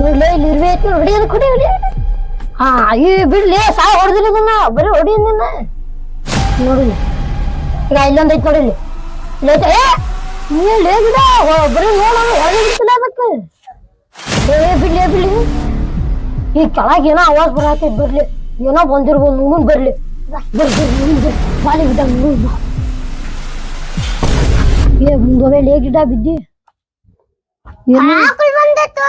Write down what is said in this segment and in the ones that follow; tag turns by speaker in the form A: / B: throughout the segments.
A: ನೋಡ್ಲೆ ಇಲ್ಲಿ ಇರ್ವೆ ಐತಿ ಹೊಡಿ ಹೊಡಿ ಹಾ, ಈ ಬಿಡ್ಲಿ, ಸಾಯ ಹೊಡೆದಿಲ್ಲ ಇದನ್ನ. ಬರೀ ಹೊಡಿ ನಿನ್ನ ನೋಡಿಲಿ ಈಗ ಇಲ್ಲೊಂದ್ ಐತಿ ನೋಡಿಲಿ ಇಲ್ಲ. ಏ, ನೀ ಹೊ- ಬರೀ ನೋಡ ಹೊರಗೆ ಬಿಡ್ತಿಲ್ಲ ಅದಕ್ಕೆ. ಏ ಬಿಡ್ಲಿ ಬಿಡ್ಲಿ. ಈ ಕೆಳಗೆ ಏನೋ ಆವಾಜ್ ಬರತೈತಿ, ಬರ್ಲಿ. ಏನೋ ಬಂದಿರ್ಬೋದು ಮುಂದ್ ಬರ್ಲಿ. ಬಾಲಿ ಗಿಡ ಬಾ. ಏ ಮುಂದೋವೆ ಲೇ, ಗಿಡ ಬಿದ್ದಿ. ಏನು?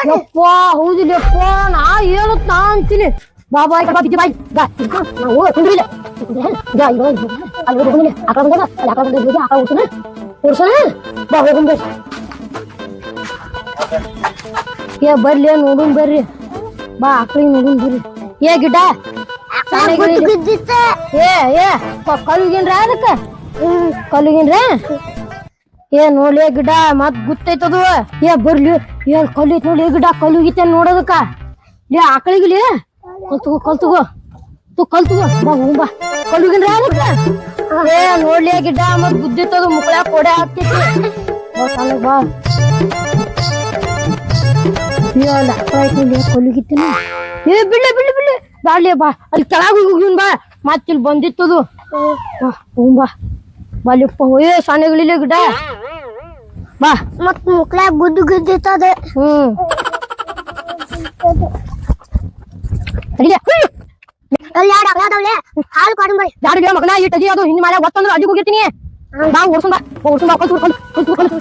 A: ಯಪ್ಪ ಹೌದಿಲ್ಲಪ್ಪ ನಾ ಹೇಳತ್ ನಾ ಅಂತೀನಿ. ಬಾ ಬಾಯ್ ಬಾ ಬಿದ್ದಿ ಬಾಯ್ ಬಾ ನಾವು ಕುಂದ್ರಿಲ್ಲ ಬಾ ಇರೋ ಅಲ್ಲಿ ಹೋಗಿ ಆ ಕಡೆ ಬಂದಾಗ ಅಲ್ಲಿ ಆ ಕಡೆ ಬಂದಾಗ ಆ ಕಡೆ ಹೋಗ್ತಾನೆ ಕೂರ್ಸೋಣ ಬಾ ಹೋಗುನ್ ಬರ್ರಿ ಏ ಬರ್ಲಿ ನೋಡುನ್ ಬರ್ರಿ. ಬಾ ಆಕಳಿಗೆ ನೋಡುನ್ ಬರ್ರಿ. ಏ ಗಿಡ ಏ ಏ ಕಲ್ಗಿನ್ರ ಅದಕ್ಕ? ಕಲ್ಗಿನ್ರ? ಏ ನೋಡ್ಲಿ ಗಿಡ ಮತ್ ಗುತ್ತೈತದು. ಏ ಬರ್ಲಿ ಏನ್ ಕಲ್ಲು ನೋಡ್ಲಿ ನೋಡಿ ಗಿಡ ಕಲ್ಲುಗಿತ್ತೆ ನೋಡೋದಕ್ಕ. ಲೇ ಆಕಳಿಗಿಲಿ ಕಲ್ತುಗೋ ಕಲ್ತುಗೋ ತು ಕಲ್ತುಗೋ ಬಾ ಹೋಗ್ ಬಾ. ಕಲ್ಲುಗಿನ್ರ ಅದಕ್ಕ ಏ ನೋಡ್ಲಿ ಗಿಡ ಮತ್ ಗುದ್ದಿತ್ತದು ಮುಕ್ಳ್ಯಾಗ ಕೊಡೆ ಹಾಕ್ತೈತಿ. ಬಾ ಸಣ್ಣಗ್ ಬಾ. ಏ ಅಲ್ಲಿ ಆಕಳ ಐತ್ ನೋಡಿ ಕಲ್ಲುಗಿತ್ತೇನ ಏ, ಬಿಡ್ಲಿ ಬಿಡ್ಲಿ ಬಿಡ್ಲಿ. ಬಾ ಅಲ್ಲಿ ಕೆಳಗೆ ಹೋಗಿನ್ ಬಾ. ಮತ್ ಇಲ್ಲಿ ಬಂದಿತ್ತದು. ಬಾ. ಬಾಲಿಪ್ಪ ಹೋಯ್ ಸಣ್ಣಗಳಿಲ್ಲ ಗಿಡ. ಬಾ.
B: ಮತ್ ಮುಕ್ಳ ಗುದ್ದು ಗುದ್ದಿರ್ತದೆ.
A: ಹ್ಮ್. ಅಡಿಗೆ.
B: ಅಲ್ಲಿ ಯಾಡ ಹಾಲು ಕೊಡು ಬರೀ
A: ಯಾರಿಗೆ ಮಗನ? ಈ ಟಗಿ ಅದು ಹಿಂದ್ ಮಾಡಿ ಒತ್ತಂದ್ರೆ ಅಡಿಗೆ ಹೋಗಿರ್ತೀನಿ. ಬಾ ಕಲ್ತು ಕಲ್ತು ಕಲ್ತು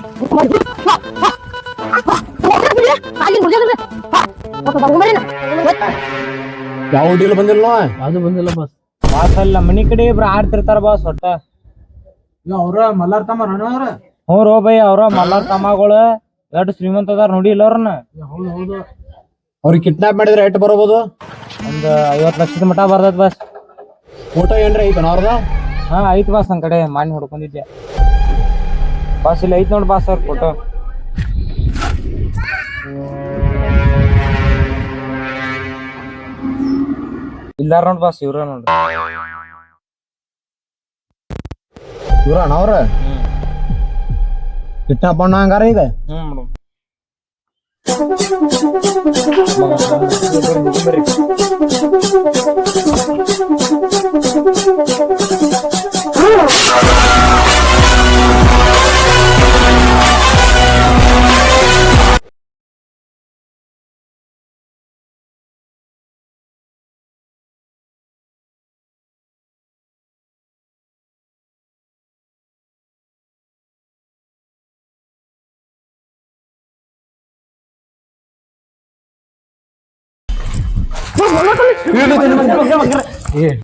C: ಯಾವ ಹುಡುಗಿಲ್ಲ ಬಂದಿಲ್ಲ
D: ಅದು ಬಂದಿಲ್ಲ ಬಸ್ ಬಾಸ್ ಅಲ್ಲ ಮನಿ ಕಡೆ ಇಬ್ರು ಆಡ್ತಿರ್ತಾರ ಬಾಸ್ ಒಟ್ಟ.
C: ಅವ್ರ ಮಲ್ಲಾರ್ ತಮ್ಮ ರಣ ಅವ್ರ?
D: ಹ್ಞೂ ರೋ ಬೈ ಅವ್ರ ಮಲ್ಲಾರ್ ತಮ್ಮಗಳು ಎಷ್ಟು ಶ್ರೀಮಂತ ಅದಾರ ನೋಡಿ ಇಲ್ಲ ಅವ್ರನ್ನ.
C: ಹೌದು ಹೌದು. ಅವ್ರಿಗೆ ಕಿಡ್ನಾಪ್ ಮಾಡಿದ್ರೆ ಎಟ್ ಬರಬಹುದು
D: ಒಂದ್ ಐವತ್ ಲಕ್ಷದ ಮಟ ಬರ್ತೈತ್ ಬಸ್.
C: ಫೋಟೋ ಏನ್ರಿ ಐತ ಅವ್ರದ?
D: ಹಾ ಐತ್ ಬಾಸ್ ನನ್ ಕಡೆ ಮಾಡಿ ಹೊಡ್ಕೊಂಡಿದ್ದೆ. ಬಾಸ್ ಇಲ್ಲಿ ಐತ್ ನೋಡ್ ಬಾಸ್ ಅವ್ರ ಫೋಟೋ ಇಲ್ಲಾರ ನೋಡ್ ಬಾಸ್ ಇವ್ರ ನೋಡ್ರಿ.
C: ಇವ್ರ ಅಣ್ಣ ಅವ್ರ? ಕಿಡ್ನಾಪ್ ಮಾಡ ಹಂಗಾರ ಈಗ?
D: ಹ್ಮ್.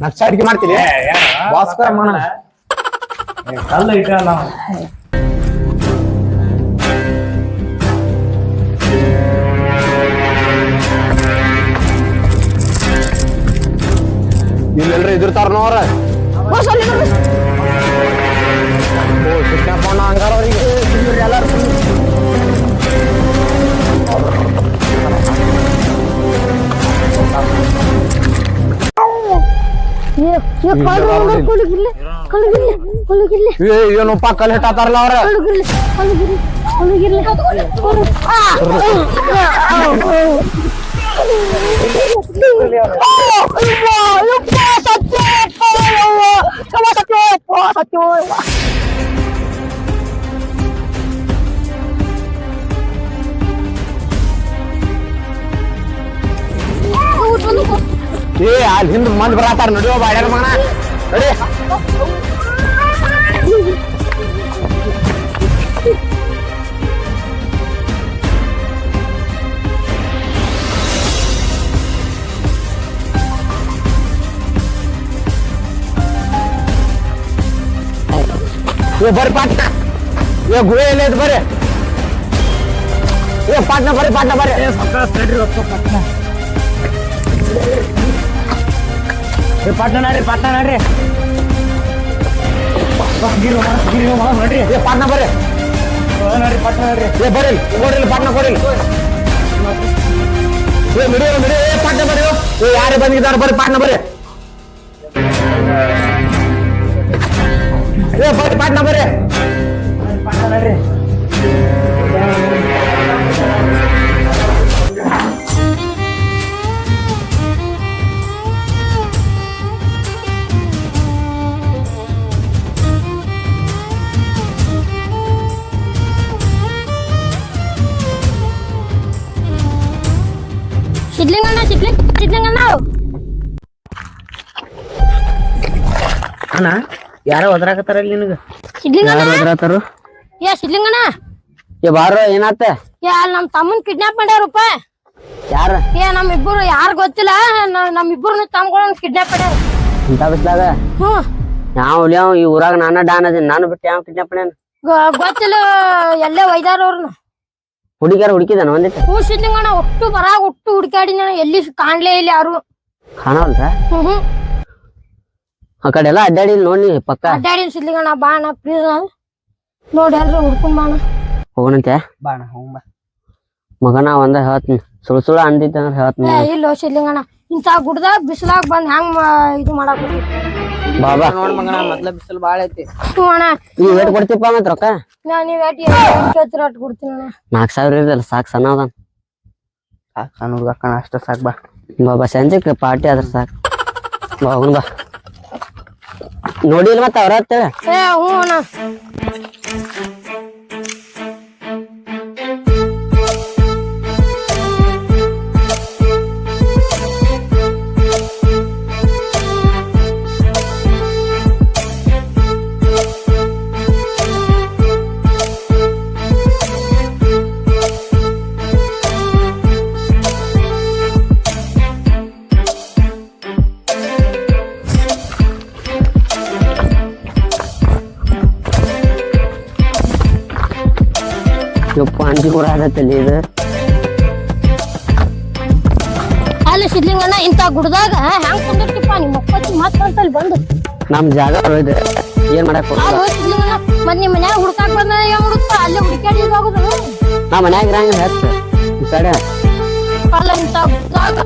C: ನಕ್ಷ ಅಡಿಗೆ ಮಾಡ್ತೀನಿ. ಭಾಸ್ಕರ ಮಾಡೋಣ
D: ಕಲ್ಲ ಇಟ್ಟಲ್ಲ
C: ಇಲ್ಲೆಲ್ರ ಇದಿರ್ತಾರ ಅವ್ರ. ಓ ಹಂಗಾರ ಅವ್ರಿಗೆ.
A: ಏ ಏ ಕಳ್ಳು ಕಳ್ಳುಗಿರ್ಲಿ ಕಳ್ಳುಗಿರ್ಲಿ ಕಳ್ಳುಗಿರ್ಲಿ
C: ಏ ಏನಪ್ಪ ಕಲ್ ಹಿಟ್ಟಾತಾರಲ್ಲ ಅವ್ರ
A: ಕಳ್ಳುಗಿರ್ಲಿ ಕಳ್ಳುಗಿರ್ಲಿ ಕಳ್ಳುಗಿರ್ಲಿ
C: ಏ, ಅಲ್ಲಿ ಹಿಂದ್ ಮಂದಿ ಬರತ್ತಾರ ನಡಿಯೋ ಬಾಡ್ಯಾರ ಮಗನ. ನಡಿ. ಏ, ಬರ್ರಿ ಪಾಟ್ನ. ಏ, ಗುಹೆ ಎಲ್ಲ ಐತೆ ಬರ್ರಿ? ಏ, ಪಾಟ್ನ ಬರ್ರಿ ಪಾಟ್ನ ಬರ್ರಿ.
D: ಏ ಪಟ್ನ. ನಡ್ರಿ, ಪಟ್ನ ನಡ್ರಿ. ನಡ್ರಿ.
C: ಏ, ಪಾಟ್ನ ಬರ್ರಿ.
D: ನಡ್ರಿ, ಪಟ್ನ ನಡ್ರಿ.
C: ಏ, ಬರ್ರಿ, ಕೊಡ್ರಿ, ಪಾಟ್ನ ಕೊಡ್ರಿ. ಏ ಮಿಡಿಯೋ ಮಿಡಿಯೋ ಏ, ಪಾಟ್ನ ಬರ್ರಿ ಏ, ಯಾರೇ ಬಂದಿದ್ದಾರೆ, ಬರ್ರಿ, ಪಾಟ್ನ ಬರ್ರಿ.
B: ಅಣ್ಣ ಯಾರೋ ಒದ್ರಾಕತ್ತಾರ ಇಲ್ಲಿ ನಿನಗ?
A: ಸಿದ್ಲಿಂಗಣ್ಣ?
B: ಯಾರು ಒದ್ರಾತಾರು
A: ಏ
B: ಏ ಬಾರೋ ಏನಾತ?
A: ಏ ಅಲ್ಲಿ ನಮ್ಮ ತಮ್ಮನ್ ಕಿಡ್ನಾಪ್ ಮಾಡ್ಯಾರಪ್ಪ.
B: ಯಾರ?
A: ಏ ನಮ್ಮಿಬ್ಬರು ಯಾರು ಗೊತ್ತಿಲ್ಲ ನಮ್ಮ ನಮ್ಮಿಬ್ಬರನ್ನ ತಮ್ಗಳನ್ನ ಕಿಡ್ನಾಪ್ ಮಾಡ್ಯಾರ.
B: ಇಂತ ಬಿಸ್ಲಾಗ
A: ಹ್ಞೂ.
B: ಯಾವ ಉಳಿಯಾವ ಈ ಊರಾಗ ನಾನ ಡಾನ್ ಅದೀನಿ. ನಾನು ಬಿಟ್ಟು ಯಾವ ಕಿಡ್ನಾಪ್ ಮಾಡ್ಯಾನ?
A: ಗೊತ್ತಿಲ್ಲ ಎಲ್ಲೇ ಒಯ್ದಾರ ಅವ್ರನ್ನ
B: ಹುಡುಗಿಯಾರ ಹುಡುಕಿದಾನ ಒಂದಿಟ್ಟು?
A: ಕೂಸಿ ಸಿದ್ಲಿಂಗಣ್ಣ ಒಟ್ಟು ಬರಾಗ ಒಟ್ಟು ಹುಡುಕಾಡಿ ನಾನು ಎಲ್ಲಿ ಕಾಣ್ಲೇ ಇಲ್ಲ ಯಾರು.
B: ಕಾಣವಲ್ರ ಆ ಕಡೆ ಎಲ್ಲ ಅಡ್ಡಾಡಿ ನೋಡಿ ಪಕ್ಕ.
A: ಅಡ್ಡಾಡಿ ಸಿದ್ಲಿಂಗಣ್ಣ ಬಾ ಅಣ್ಣ ಪ್ಲೀಸ್ ನೋಡಿ ಎಲ್ರು ಹುಡ್ಕೊಂಡ್ ಬಾ ಅಣ್ಣ.
B: ಹೋಗಣಂತೆ.
E: ಬಾಣ ಹೋಗ್
B: ಮಗನ ಒಂದ ಹೇಳ್ತೀನಿ ಸುಳ್ಳು ಸುಳ್ಳು ಅಂದಿದ್ದ ಅಂದ್ರೆ ಹೇಳ್ತೀನಿ
A: ಇಲ್ಲ ಸಿದ್ಲಿಂಗಣ ಇಂಥ ಗುಡ್ದಾಗ ಬಿಸಿಲಾಗ ಬಂದ್ ಹೆಂಗ್ ಇದು ಮಾಡಕ್
B: ಬಾಬಾ.
E: ನೋಡ್ ಮಗನ ಮೊದ್ಲ ಬಿಸಿಲು ಬಾಳ ಐತಿ.
A: ಹ್ಞೂ
B: ಏಟ್ ಕೊಡ್ತಿಪ್ಪ ಮತ್ ರೊಕ್ಕ?
A: ನಾ ನೀವ್ ಎಟ್ ಕೇಳ್ತೀರ ಅಟ್ ಕೊಡ್ತೀನಿ ಅಣ್ಣ.
B: ನಾಲ್ಕು ಸಾವಿರ ಇರಲ್ಲ ಸಾಕು ಸಣ್ಣ
E: ಸಾಕ್ ಸಣ್ಣ ಹುಡ್ಗ ಅಕ್ಕನ ಅಷ್ಟ ಸಾಕ್ ಬಾ.
B: ಬಾಬಾ ಸಂಜೆಕ್ ಪಾರ್ಟಿ ಆದ್ರ ಸಾಕು. ಬಾ ಹೋಗೋಣ ಬಾ. ನೋಡಿಲ್ಲ ಮತ್ತೆ ಅವ್ರ
A: ಹ್ಞೂ ಅಣ್ಣ.
B: ಆಗತ್ತಲ್ಲಿ ಇದು.
A: ಅಲ್ಲಿ ಸಿದ್ಲಿಂಗಣ್ಣ ಇಂಥ ಗುಡ್ದಾಗ ಹೆಂಗ್ ಕುಂದಿರ್ತಿಪ್ಪ ನಿಮ್ಮ ಮಕ್ಕಳು ಮತ್ತ ಅಂತಲ್ಲಿ ಬಂದು.
B: ನಮ್ ಜಾಗ ಇದು. ಏನ್ ಮಾಡಕ್
A: ಸಿದ್ಲಿಂಗಣ್ಣ ಮತ್ ನಿಮ್ ಮನ್ಯಾಗ ಹುಡ್ಕಾಕ್ ಬಂದ ಏನ್ ಹುಡುಕ್ತ ಅಲ್ಲೇ ಹುಡುಕಾಡಿ ಇದಾಗುದು.
B: ನಾ ಮನ್ಯಾಗ ಇರಂಗ ಹೆಚ್ಚ ಈ ಕಡೆ.
A: ಅಲ್ಲ ಇಂಥ ಗುಡ್ದಾಗ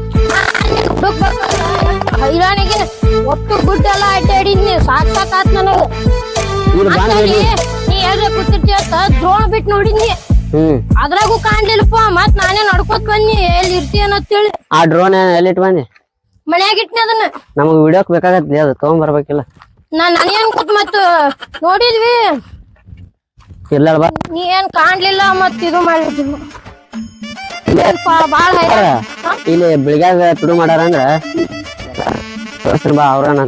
A: ಹೈರಾಣಿಗೆ ಒಟ್ಟು ಗುಡ್ಡ ಎಲ್ಲ ಅಡ್ಡಾಡಿದ್ನಿ ಸಾಕ್ ಸಾಕ್ ಆತ್ ನನಗ.
B: ಬಾಣ
A: ನೀ ಹೇಳ್ರೆ ಕೂತಿರ್ತೀಯ ಕೂತಿರ್ತಿ ಅಂತ ದ್ರೋಣ ಬಿಟ್ಟು ನೋಡಿದ್ನಿ ಅದ್ರಾಗೂ ಕಾಣ್ಲಿಲ್ಲಪ್ಪ ಮತ್ ನಾನೇ ನಡ್ಕೋತ್ ಬನ್ನಿ ಎಲ್ಲಿ ಇರ್ತೀಯ ಅಂತೇಳಿ
B: ಆ ಡ್ರೋನ್ ಎಲ್ಲಿಟ್ ಬಂದಿ
A: ಮನ್ಯಾಗ ಇಟ್ನಿ ಅದನ್ನ.
B: ನಮಗ್ ವಿಡಿಯೋಕ್ ಬೇಕಾಗತ್ತೆ ಅದು ತಗೊಂಡ್ ಬರ್ಬೇಕಿಲ್ಲ
A: ನಾನ್ ನನಗೇನ್ ಕೂತ್ ಮತ್ ನೋಡಿದ್ವಿ.
B: ಇಲ್ಲ ಬಾ.
A: ನೀ ಏನ್ ಕಾಣ್ಲಿಲ್ಲ ಮತ್ ಇದು ಮಾಡಿದ್ವಿ. ಬಾಳ
B: ಇಲ್ಲಿ ಬೆಳಿಗ್ಗೆ ತುಡು ಮಾಡಾರ ಅಂದ್ರ. ಬಾ ಅವ್ರನ್ನ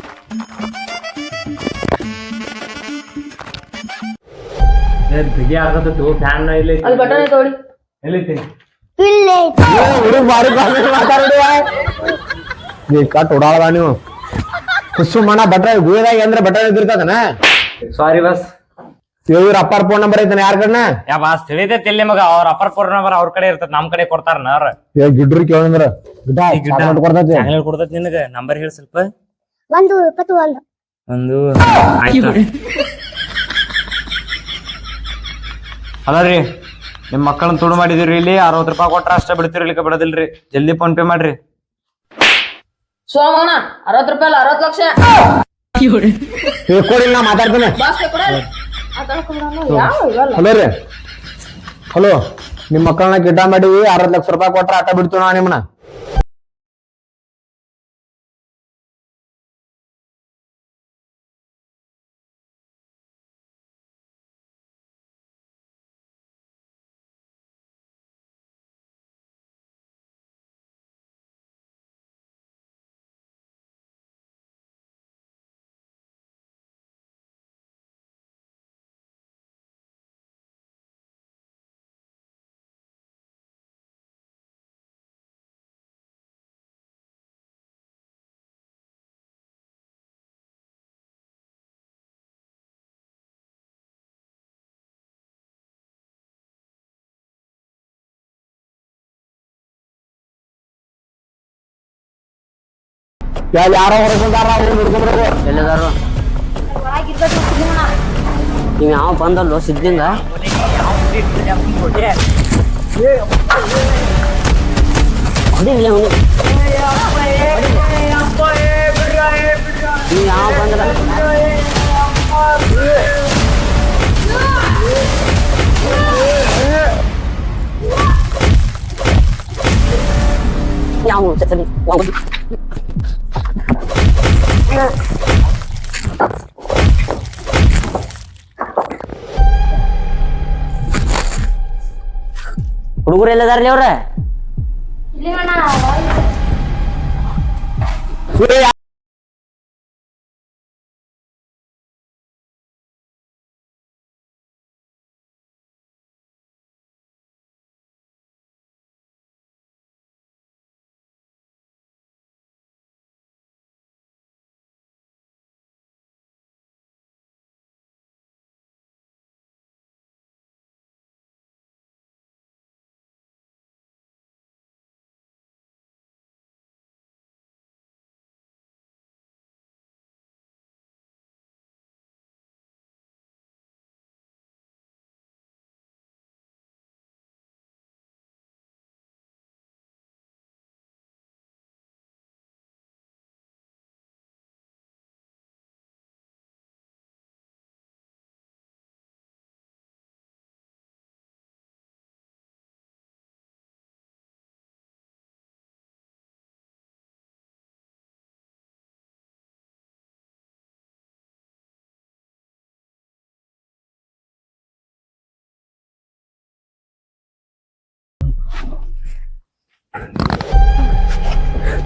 E: ಬಿಗಿ ಆಗತ್ತು ಫ್ಯಾನ್ ಇಲ್ಲಿ
A: ಅಲ್ಲಿ ಬಟನ್ ತೋಡಿ
E: ಎಲ್ಲೈತಿ
C: ಇಲ್ಲೇ
B: ಹುಡುಗ ಬಾರಿ ನೀ ಕಟ್ ಓಡಾಳದ ನೀವು ಕುಸು ಮನ ಬಟ್ರ ಗುಳಿದಾಗ ಅಂದ್ರೆ ಬಟನ್ ಇದ್ದಿರ್ತದನ
E: ಸಾರಿ ಬಸ್
B: ಇವ್ರ ಅಪ್ಪರ್ ಫೋನ್ ನಂಬರ್ ಐತನ ಯಾರ ಕಡೆನ?
D: ಯಾ ಬಾಸ್ ತಿಳಿದೈತಿ ಇಲ್ಲಿ ಮಗ ಅವ್ರ ಅಪ್ಪರ್ ಫೋನ್ ನಂಬರ್ ಅವ್ರ ಕಡೆ ಇರ್ತದ ನಮ್ ಕಡೆ ಕೊಡ್ತಾರ ಅವ್ರ.
B: ಏ ಗಿಡ್ರಿ ಕೇಳಂದ್ರ. ಚಾಕ್ಲೇಟ್ ಕೊಡ್ತೈತಿ.
D: ಚಾಂಗ್ಲೇಟ್ ಕೊಡ್ತೈತಿ ನಿನಗ ನಂಬರ್ ಹೇಳಿ ಸ್ವಲ್ಪ.
C: ಒಂದು ಇಪ್ಪತ್ತು ಒಂದು.
D: ಒಂದು ಆಯ್ತು. ಅಲ್ಲ ರೀ ನಿಮ್ಮ ಮಕ್ಕಳನ್ನ ತುಡು ಮಾಡಿದಿರಿ ಇಲ್ಲಿ ಅರವತ್ ರೂಪಾಯಿ ಕೊಟ್ಟರೆ ಅಷ್ಟೇ ಬಿಡ್ತೀರಿ ಇಲ್ಲಿಗೆ ಬಿಡೋದಿಲ್ರಿ. ಜಲ್ದಿ ಫೋನ್ ಪೇ ಮಾಡ್ರಿ.
F: ಸೋಮಣ್ಣ ಅರವತ್ ರೂಪಾಯಿ ಅಲ್ಲ ಲಕ್ಷ.
B: ಏ ಕೊಡಿಲ್ಲ ನಾ ಮಾತಾಡ್ತೇನೆ.
F: ಬಾಸ್ ಕೊಡ. ಯಾವ ಇವಲ್ಲ
B: ಹಲೋ ರೀ. ಹಲೋ ನಿಮ್ಮ ಮಕ್ಕಳನ್ನ ಗಿಡ ಮಾಡಿ ಅರವತ್ ಲಕ್ಷ ರೂಪಾಯಿ ಕೊಟ್ಟರೆ ಆಟ ಬಿಡ್ತೀವಿ ನಾ ನಿಮ್ಮನ್ನ. ಯಾರೋ ಹೊರಗೊಂಡಾರ ಹುಡ್ಕೊಂಡ್ರು ಎಲ್ಲಿದಾರು ನೀವ್ ಯಾವ ಬಂದಲ್ಲೋ ಸಿದ್ದಿಂಗ ಹೊಡಿಲಿ ಅವ್ನು. ನೀವ್ ಯಾವ ಬಂದ್ರ ಯಾವ ಸರಿ ಹುಡುಗರು ಎಲ್ಲದಾರ್ಲಿ ಅವ್ರ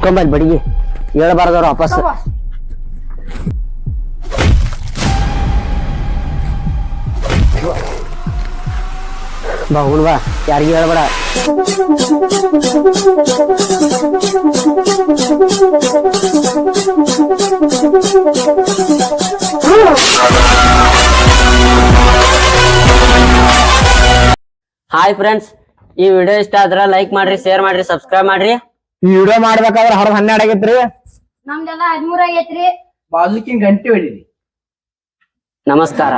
G: ತೊಂಬಲ್ ಬಡಿಗೆ ಹೇಳ್ಬಾರ್ದವ್ರು ವಾಪಸ್ ಬಾ ಹುಣ್ ಬಾ ಯಾರಿಗೂ ಹೇಳ್ಬೇಡ ಹಾಯ್ ಫ್ರೆಂಡ್ಸ್ ಈ ವಿಡಿಯೋ ಇಷ್ಟ ಆದ್ರ ಲೈಕ್ ಮಾಡ್ರಿ ಶೇರ್ ಮಾಡ್ರಿ ಸಬ್ಸ್ಕ್ರೈಬ್ ಮಾಡ್ರಿ.
C: ಈ ವಿಡಿಯೋ ಮಾಡ್ಬೇಕಾದ್ರ ಹೊರ ಹನ್ನೆರಡು ಆಗೈತ್ರಿ.
A: ನಮ್ದೆಲ್ಲ ಹದಿಮೂರ ಆಗೈತ್ರಿ.
G: ನಮಸ್ಕಾರ.